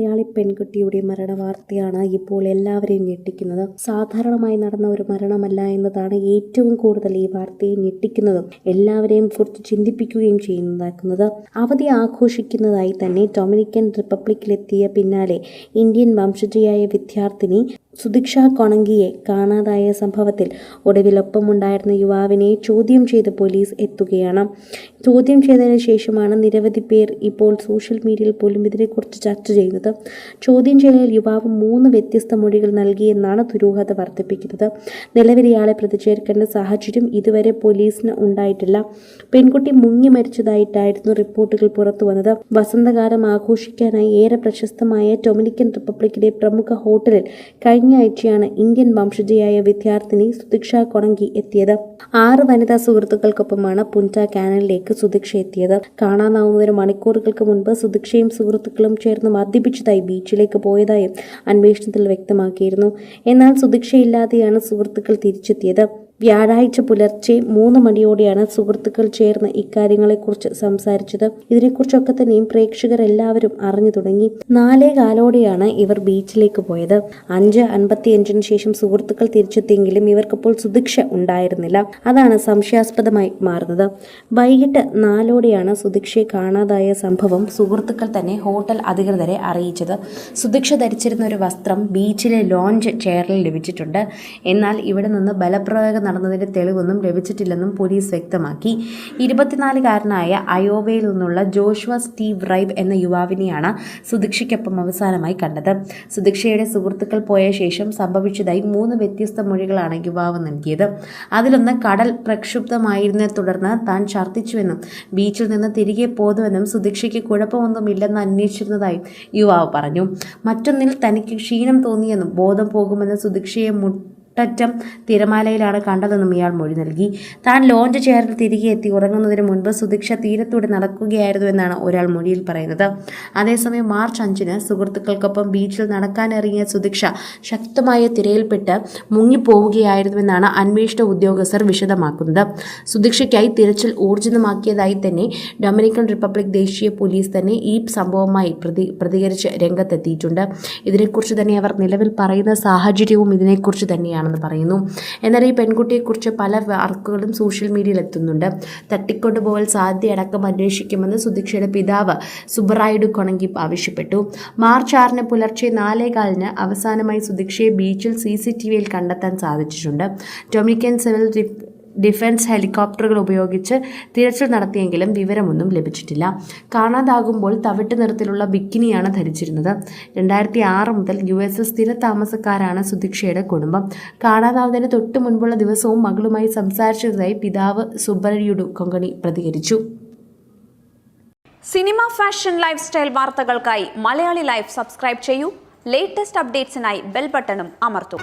മലയാളി പെൺകുട്ടിയുടെ മരണ വാർത്തയാണ് ഇപ്പോൾ എല്ലാവരെയും ഞെട്ടിക്കുന്നത്. സാധാരണമായി നടന്ന ഒരു മരണമല്ല എന്നതാണ് ഏറ്റവും കൂടുതൽ ഈ വാർത്തയെ ഞെട്ടിക്കുന്നതും എല്ലാവരെയും കുറിച്ച് ചിന്തിപ്പിക്കുകയും ചെയ്യുന്നതാക്കുന്നത്. അവധി ആഘോഷിക്കുന്നതായി തന്നെ ഡൊമിനിക്കൻ റിപ്പബ്ലിക്കിലെത്തിയ പിന്നാലെ ഇന്ത്യൻ വംശജയായ വിദ്യാർത്ഥിനി സുദിക്ഷ കൊണങ്കിയെ കാണാതായ സംഭവത്തിൽ ഒടുവിൽ ഒപ്പമുണ്ടായിരുന്ന യുവാവിനെ ചോദ്യം ചെയ്ത് പോലീസ് എത്തുകയാണ്. ചോദ്യം ചെയ്തതിനു ശേഷമാണ് നിരവധി പേർ ഇപ്പോൾ സോഷ്യൽ മീഡിയയിൽ പോലും ഇതിനെക്കുറിച്ച് ചർച്ച ചെയ്യുന്നത്. ചോദ്യം ചെയ്യലിൽ യുവാവ് മൂന്ന് വ്യത്യസ്ത മൊഴികൾ നൽകിയെന്നാണ് ദുരൂഹത വർദ്ധിപ്പിക്കുന്നത്. നിലവിൽ ഇയാളെ പ്രതിചേർക്കേണ്ട സാഹചര്യം ഇതുവരെ പോലീസിന് ഉണ്ടായിട്ടില്ല. പെൺകുട്ടി മുങ്ങി മരിച്ചതായിട്ടായിരുന്നു റിപ്പോർട്ടുകൾ പുറത്തു വന്നത്. വസന്തകാലം ആഘോഷിക്കാനായി ഏറെ പ്രശസ്തമായ ഡൊമിനിക്കൻ റിപ്പബ്ലിക്കിലെ പ്രമുഖ ഹോട്ടലിൽ കഴിഞ്ഞ ആഴ്ചയാണ് ഇന്ത്യൻ വംശജയായ വിദ്യാർത്ഥിനി സുദിക്ഷ കൊണങ്കി എത്തിയത്. ആറ് വനിതാ സുഹൃത്തുക്കൾക്കൊപ്പമാണ് പുന്റ കാനലിലേക്ക് സുദിക്ഷ എത്തിയത്. കാണാനാവുന്നതിന് മണിക്കൂറുകൾക്ക് മുൻപ് സുദിക്ഷയും സുഹൃത്തുക്കളും ചേർന്ന് മദ്യപിച്ചതായി ബീച്ചിലേക്ക് പോയതായും അന്വേഷണത്തിൽ വ്യക്തമാക്കിയിരുന്നു. എന്നാൽ സുദിക്ഷയില്ലാതെയാണ് സുഹൃത്തുക്കൾ തിരിച്ചെത്തിയത്. വ്യാഴാഴ്ച പുലർച്ചെ മൂന്ന് മണിയോടെയാണ് സുഹൃത്തുക്കൾ ചേർന്ന് ഇക്കാര്യങ്ങളെക്കുറിച്ച് സംസാരിച്ചത്. ഇതിനെക്കുറിച്ചൊക്കെ തന്നെയും പ്രേക്ഷകർ എല്ലാവരും അറിഞ്ഞു തുടങ്ങി. നാലേ കാലോടെയാണ് ഇവർ ബീച്ചിലേക്ക് പോയത്. അഞ്ച് അൻപത്തിയഞ്ചിന് ശേഷം സുഹൃത്തുക്കൾ തിരിച്ചെത്തിയെങ്കിലും ഇവർക്കിപ്പോൾ സുദീക്ഷ ഉണ്ടായിരുന്നില്ല. അതാണ് സംശയാസ്പദമായി മാറുന്നത്. വൈകിട്ട് നാലോടെയാണ് സുദീക്ഷയെ കാണാതായ സംഭവം സുഹൃത്തുക്കൾ തന്നെ ഹോട്ടൽ അധികൃതരെ അറിയിച്ചത്. സുദീക്ഷ ധരിച്ചിരുന്ന ഒരു വസ്ത്രം ബീച്ചിലെ ലോഞ്ച് ചെയറിൽ ലഭിച്ചിട്ടുണ്ട്. എന്നാൽ ഇവിടെ നിന്ന് ബലപ്രയോഗം നടന്നതിന്റെ തെളിവൊന്നും ലഭിച്ചിട്ടില്ലെന്നും പോലീസ് വ്യക്തമാക്കി. ഇരുപത്തിനാലുകാരനായ അയോവയിൽ നിന്നുള്ള ജോഷുവ സ്റ്റീവ് റൈബ് എന്ന യുവാവിനെയാണ് സുദീക്ഷയ്ക്കൊപ്പം അവസാനമായി കണ്ടത്. സുദീക്ഷയുടെ സുഹൃത്തുക്കൾ പോയ ശേഷം സംഭവിച്ചതായി മൂന്ന് വ്യത്യസ്ത മൊഴികളാണ് യുവാവ് നൽകിയത്. അതിലൊന്ന് കടൽ പ്രക്ഷുബ്ധമായിരുന്നതിനെ തുടർന്ന് താൻ ഛർദ്ദിച്ചുവെന്നും ബീച്ചിൽ നിന്ന് തിരികെ പോതുവെന്നും സുദീക്ഷയ്ക്ക് കുഴപ്പമൊന്നുമില്ലെന്ന് അന്വേഷിച്ചിരുന്നതായും യുവാവ് പറഞ്ഞു. മറ്റൊന്നിൽ തനിക്ക് ക്ഷീണം തോന്നിയെന്നും ബോധം പോകുമെന്ന് സുദീക്ഷയെ മു തിരമാലയിലാണ് കണ്ടതെന്നും ഇയാൾ മൊഴി നൽകി. താൻ ലോഞ്ച് ചെയറിൽ തിരികെ എത്തി ഉറങ്ങുന്നതിന് മുൻപ് സുദീക്ഷ തീരത്തൂടെ നടക്കുകയായിരുന്നു എന്നാണ് ഒരാൾ മൊഴിയിൽ പറയുന്നത്. അതേസമയം മാർച്ച് അഞ്ചിന് സുഹൃത്തുക്കൾക്കൊപ്പം ബീച്ചിൽ നടക്കാനിറങ്ങിയ സുദീക്ഷ ശക്തമായ തിരയിൽപ്പെട്ട് മുങ്ങിപ്പോവുകയായിരുന്നുവെന്നാണ് അന്വേഷണ ഉദ്യോഗസ്ഥർ വിശദമാക്കുന്നത്. സുദീക്ഷയ്ക്കായി തിരച്ചിൽ ഊർജിതമാക്കിയതായി തന്നെ ഡൊമിനിക്കൻ റിപ്പബ്ലിക് ദേശീയ പോലീസ് തന്നെ ഈ സംഭവവുമായി പ്രതി പ്രതികരിച്ച് രംഗത്തെത്തിയിട്ടുണ്ട്. ഇതിനെക്കുറിച്ച് തന്നെ അവർ നിലവിൽ പറയുന്ന സാഹചര്യവും ഇതിനെക്കുറിച്ച് തന്നെയാണ്. തന്നെയാണെന്ന് പറയുന്നു. എന്നാൽ ഈ പെൺകുട്ടിയെക്കുറിച്ച് പല വാർക്കുകളും സോഷ്യൽ മീഡിയയിൽ എത്തുന്നുണ്ട്. തട്ടിക്കൊണ്ടുപോകൽ സാധ്യതയടക്കം അന്വേഷിക്കുമെന്ന് സുദീക്ഷയുടെ പിതാവ് സുബ്രായിഡു കൊണങ്കി ആവശ്യപ്പെട്ടു. മാർച്ച് ആറിന് പുലർച്ചെ നാലേകാലിന് അവസാനമായി സുദീക്ഷയെ ബീച്ചിൽ സി സി ടി വിയിൽ കണ്ടെത്താൻ സാധിച്ചിട്ടുണ്ട്. ഡൊമിനിക്കൻ സിവിൽ ഡിഫൻസ് ഹെലികോപ്റ്ററുകൾ ഉപയോഗിച്ച് തിരച്ചിൽ നടത്തിയെങ്കിലും വിവരമൊന്നും ലഭിച്ചിട്ടില്ല. കാണാതാകുമ്പോൾ തവിട്ട് നിറത്തിലുള്ള ബിക്കിനിയാണ് ധരിച്ചിരുന്നത്. രണ്ടായിരത്തി ആറ് മുതൽ യു എസ് സ്ഥിര താമസക്കാരാണ് സുദീക്ഷയുടെ കുടുംബം. കാണാതാവുന്നതിന് തൊട്ട് മുൻപുള്ള ദിവസവും മകളുമായി സംസാരിച്ചതായി പിതാവ് സുബ്രയുഡു കൊങ്കണി പ്രതികരിച്ചു. സിനിമ ഫാഷൻ ലൈഫ് സ്റ്റൈൽ വാർത്തകൾക്കായി മലയാളി ലൈഫ് സബ്സ്ക്രൈബ് ചെയ്യൂ. ലേറ്റസ്റ്റ് അപ്ഡേറ്റ്സിനായി ബെൽ ബട്ടണും അമർത്തും.